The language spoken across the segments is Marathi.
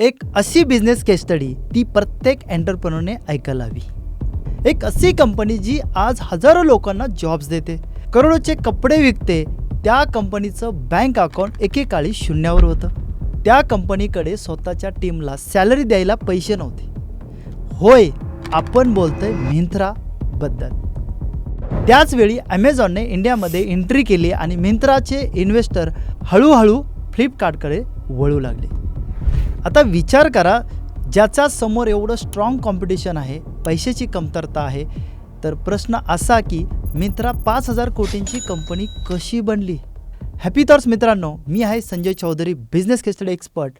एक अशी बिझनेस केस स्टडी ती प्रत्येक एंटरप्रेनरने ऐकायला हवी. एक अशी कंपनी जी आज हजारो लोकांना जॉब्स देते करोडोचे कपडे विकते त्या कंपनीचं बँक अकाउंट एकेकाळी शून्यावर होतं. त्या कंपनीकडे स्वतःच्या टीमला सॅलरी द्यायला पैसे नव्हते. होय आपण बोलतोय मिंत्राबद्दल त्याचवेळी ॲमेझॉनने इंडियामध्ये एंट्री केली आणि मिंत्राचे इन्व्हेस्टर हळूहळू फ्लिपकार्टकडे वळू लागले. आता विचार करा ज्याच्या समोर एवढं स्ट्रॉंग कॉम्पिटिशन आहे पैशाची कमतरता आहे तर प्रश्न असा की मित्रा पाच हजार कोटींची कंपनी कशी बनली? हॅपी थॉट्स मित्रांनो मी आहे Sanjay Chaudhari business case study expert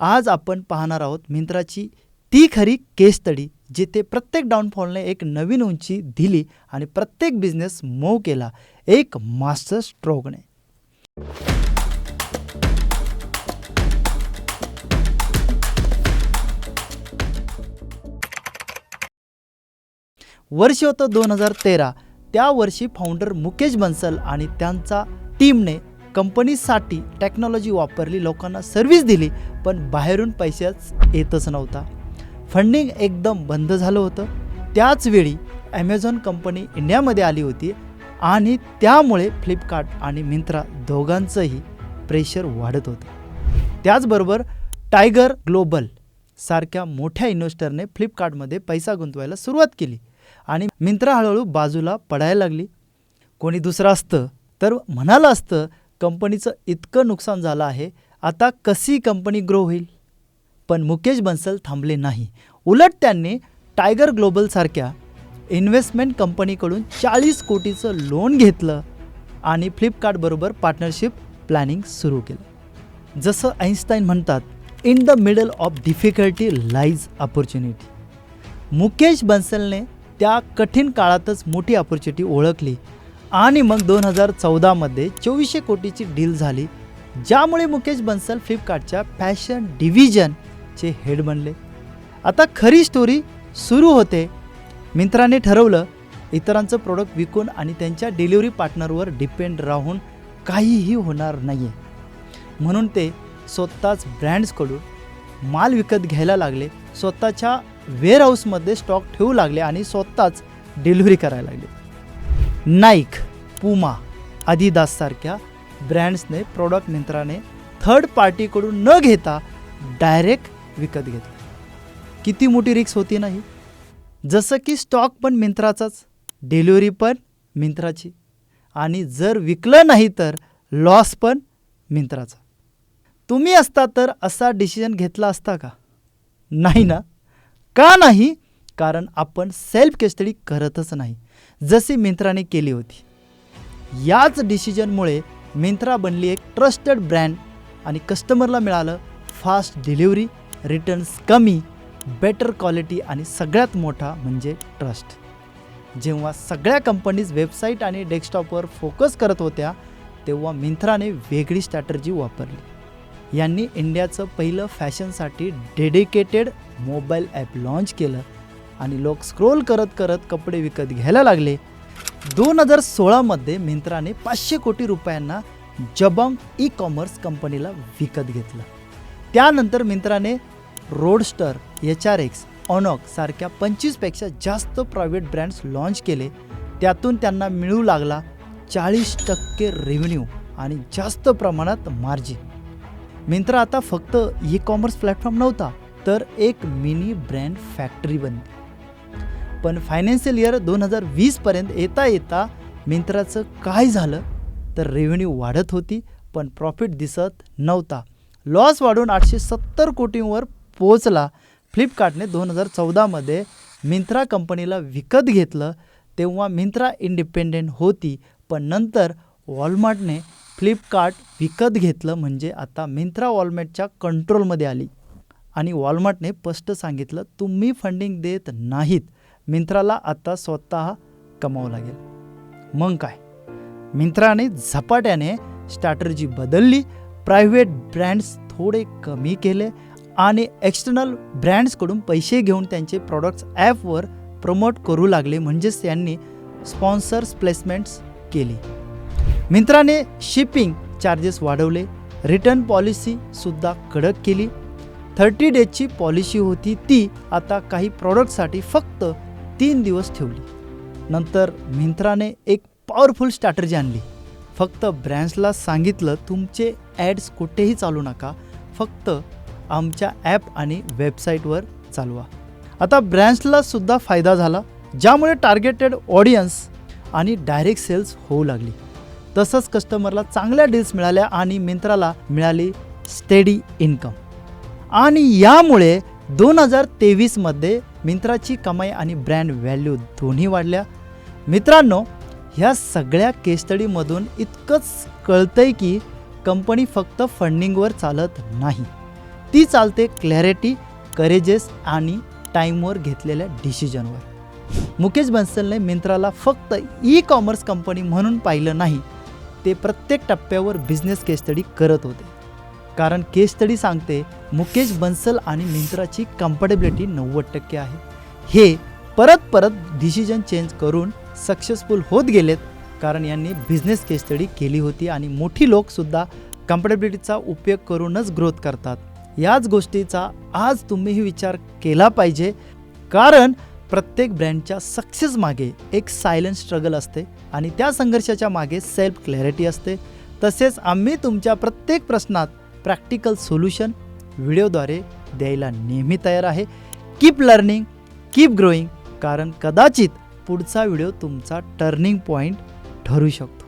आज आपण पाहणार आहोत मिंत्राची ती खरी केसस्टडी जिथे प्रत्येक डाऊनफॉलने एक नवीन उंची दिली आणि प्रत्येक बिझनेस मऊ केला एक मास्टर स्ट्रोकने वर्ष होतं दोन हजार तेरा. त्या वर्षी फाउंडर मुकेश बन्सल आणि त्यांचा टीमने कंपनीसाठी टेक्नॉलॉजी वापरली लोकांना सर्व्हिस दिली पण बाहेरून पैशाच येतच नव्हता. फंडिंग एकदम बंद झालं होतं. त्याचवेळी ॲमेझॉन कंपनी इंडियामध्ये आली होती आणि त्यामुळे फ्लिपकार्ट आणि मिंत्रा दोघांचंही प्रेशर वाढत होतं. त्याचबरोबर टायगर ग्लोबल सारख्या मोठ्या इन्व्हेस्टरने फ्लिपकार्टमध्ये पैसा गुंतवायला सुरुवात केली. आणि मिंत्रा हळूहळू बाजूला पडायला लागली. कोणी दुसरं असतं तर म्हणालं असतं कंपनीचं इतकं नुकसान झालं आहे आता कशी कंपनी ग्रो होईल? पण मुकेश बन्सल थांबले नाही. उलट त्यांनी टायगर ग्लोबलसारख्या इन्व्हेस्टमेंट कंपनीकडून चाळीस कोटीचं लोन घेतलं आणि फ्लिपकार्टबरोबर पार्टनरशिप प्लॅनिंग सुरू केलं. जसं आईन्स्टाईन म्हणतात in the middle of difficulty lies opportunity Mukesh बन्सलने त्या कठीण काळातच मोठी ऑपॉर्च्युनिटी ओळखली. आणि मग दोन हजार चौदामध्ये चोवीसशे कोटीची डील झाली ज्यामुळे मुकेश बन्सल फ्लिपकार्टच्या फॅशन डिव्हिजनचे हेड बनले. आता खरी स्टोरी सुरू होते. मिंत्राने ठरवलं इतरांचं प्रोडक्ट विकून आणि त्यांच्या डिलिव्हरी पार्टनरवर डिपेंड राहून काहीही होणार नाही आहे म्हणून ते स्वतःच ब्रँड्सकडून माल विकत घ्यायला लागले. स्वतःच्या वेअरहाऊसमध्ये स्टॉक ठेवू लागले आणि स्वतःच डिलिव्हरी करायला लागले. नाईक पुमा आदिदाससारख्या ब्रँड्सने प्रॉडक्ट मिंत्राने थर्ड पार्टीकडून न घेता डायरेक्ट विकत घेतले. किती मोठी रिक्स होती नाही. जसं की स्टॉक पण मिंत्राचाच डिलिव्हरी पण मिंत्राची. आणि जर विकलं नाही तर लॉस पण मिंत्राचा. तुम्ही असता तर असा डिसिजन घेतला असता का? नाही ना. का नाही? कारण आपण सेल्फ केस्टडी करतच नाही. जशी मिंत्राने केली होती. याच डिसिजनमुळे मिंत्रा बनली एक ट्रस्टेड ब्रँड आणि कस्टमरला मिळालं फास्ट डिलिव्हरी रिटर्न्स कमी बेटर क्वालिटी आणि सगळ्यात मोठा म्हणजे ट्रस्ट जेव्हा सगळ्या कंपनीज वेबसाईट आणि डेस्कटॉपवर फोकस करत होत्या तेव्हा मिंत्राने वेगळी स्ट्रॅटर्जी वापरली. यांनी इंडियाचं पहिलं फॅशनसाठी डेडिकेटेड मोबाईल ॲप लॉन्च केलं आणि लोक स्क्रोल करत करत कपडे विकत घ्यायला लागले. दोन हजार सोळामध्ये मिंत्राने पाचशे कोटी रुपयांना जबांग ई कॉमर्स कंपनीला विकत घेतलं. त्यानंतर मिंत्राने Roadster H R X Anouk सारख्या पंचवीसपेक्षा जास्त प्रायव्हेट ब्रँड्स लॉन्च केले. त्यातून त्यांना मिळू लागला चाळीस टक्के रेव्हेन्यू आणि जास्त प्रमाणात मार्जिन मिंत्रा आता फक्त ई कॉमर्स प्लॅटफॉर्म नव्हता तर एक मिनी ब्रँड फॅक्टरी बनली पण फायनान्शियल इयर दोन हजार वीसपर्यंत येता येता मिंत्राचं काय झालं? तर रेव्हेन्यू वाढत होती पण प्रॉफिट दिसत नव्हता. लॉस वाढून आठशे सत्तर कोटींवर पोहोचला. फ्लिपकार्टने दोन हजार चौदामध्ये मिंत्रा कंपनीला विकत घेतलं तेव्हा मिंत्रा इंडिपेंडेंट होती पण नंतर वॉलमार्टने फ्लिपकार्ट विकत घेतलं म्हणजे आता मिंत्रा वॉलमेटच्या कंट्रोलमध्ये आली. आणि वॉलमार्टने स्पष्ट सांगितलं तुम्ही फंडिंग देत नाहीत. मिंत्राला आता स्वतः कमावं लागेल. मग काय? मिंत्राने झपाट्याने स्ट्रॅटर्जी बदलली. प्रायव्हेट ब्रँड्स थोडे कमी केले आणि एक्सटर्नल ब्रँड्सकडून पैसे घेऊन त्यांचे प्रॉडक्ट्स ॲपवर प्रमोट करू लागले म्हणजेच त्यांनी स्पॉन्सर्स प्लेसमेंट्स केली. मिंत्राने शिपिंग चार्जेस वाढवले. रिटर्न पॉलिसीसुद्धा कडक केली. थर्टी डेजची पॉलिसी होती ती आता काही प्रॉडक्टसाठी फक्त तीन दिवस ठेवली. नंतर मिंत्राने एक पॉवरफुल स्ट्रॅटर्जी आणली. फक्त ब्रँड्सला सांगितलं तुमचे ॲड्स कुठेही चालू नका. फक्त आमच्या ॲप आणि वेबसाईटवर चालवा. आता ब्रँड्सला सुद्धा फायदा झाला ज्यामुळे टार्गेटेड ऑडियन्स आणि डायरेक्ट सेल्स होऊ लागली. तसंच कस्टमरला चांगल्या डील्स मिळाल्या आणि मिंत्राला मिळाली स्टेडी इन्कम आणि यामुळे दोन हजार तेवीसमध्ये मिंत्राची कमाई आणि ब्रँड व्हॅल्यू दोन्ही वाढल्या. मित्रांनो ह्या सगळ्या केसस्टडीमधून इतकंच कळतंय की कंपनी फक्त फंडिंगवर चालत नाही. ती चालते क्लॅरिटी करेजेस आणि टाईमवर घेतलेल्या डिसिजनवर मुकेश बन्सलने मिंत्राला फक्त ई कॉमर्स कंपनी म्हणून पाहिलं नाही. ते प्रत्येक टप्प्यावर बिझनेस केस स्टडी करत होते. कारण केस स्टडी सांगते मुकेश बन्सल आणि मिंत्राची कम्फर्टेबिलिटी नव्वद टक्के आहे. हे परत परत डिसिजन चेंज करून सक्सेसफुल होत गेलेत कारण यांनी बिझनेस केस स्टडी केली होती आणि मोठी लोकसुद्धा कम्फर्टेबिलिटीचा उपयोग करूनच ग्रोथ करतात. याच गोष्टीचा आज तुम्हीही विचार केला पाहिजे. कारण प्रत्येक ब्रँडच्या सक्सेस मागे एक सायलेंट स्ट्रगल असते आणि त्या संघर्षाच्या मागे सेल्फ क्लॅरिटी असते. तसेच आम्ही तुमच्या प्रत्येक प्रश्नात प्रॅक्टिकल सोल्युशन व्हिडिओद्वारे द्यायला नेहमी तयार आहे. कीप लर्निंग कीप ग्रोईंग कारण कदाचित पुढचा व्हिडिओ तुमचा टर्निंग पॉईंट ठरू शकतो.